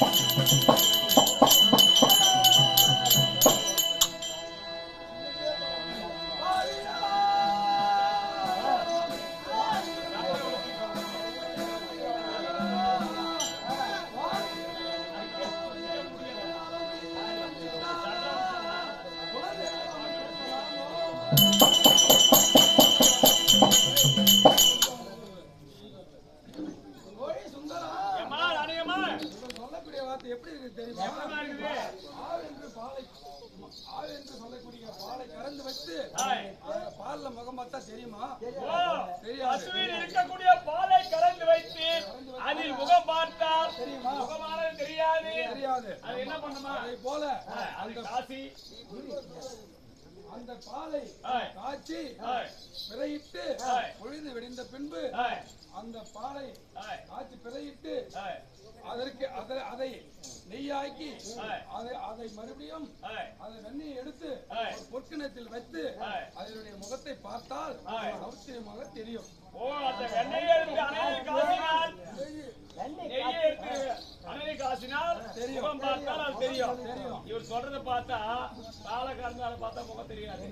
Bye. வார்த்தை எப்படி இருக்கு தெரியுமா? ஆவ் என்று பாலை ஆவ் என்று சொல்லக்கூடிய பாலை கறந்து. அந்த பால்ல முகம் பார்த்தா தெரியுமா தெரியாது. இருக்கக்கூடிய பாலை கலந்து வைத்து அதில் முகம் பார்த்தால் தெரியுமா? முகமானது தெரியாது தெரியாது அது என்ன பண்ணுமா அதை போல அது காசி அந்த பாலை. காய்ச்சி. பிறையிட்டு. பொழுது வெடிந்த பின்பு அந்த பாலை காய்ச்சி பிறையிட்டு அதற்கு அதை அதை நெய்யாக்கி. அதை அதை மறுபடியும். அதை வெண்ணெயை எடுத்து பொற்கிணத்தில் வைத்து. அதனுடைய முகத்தை பார்த்தால் ஆய். சௌத்தியமாக தெரியும் ஓ அந்த வெண்ணெயை எடுத்து அணையை காசினால் நெய்யை எடுத்து அணையை காசினால் தெரியும். பார்த்தால் அது தெரியும். இவர் சொல்றதை பார்த்தா காலை கறந்தால பார்த்தா முகம் தெரியாது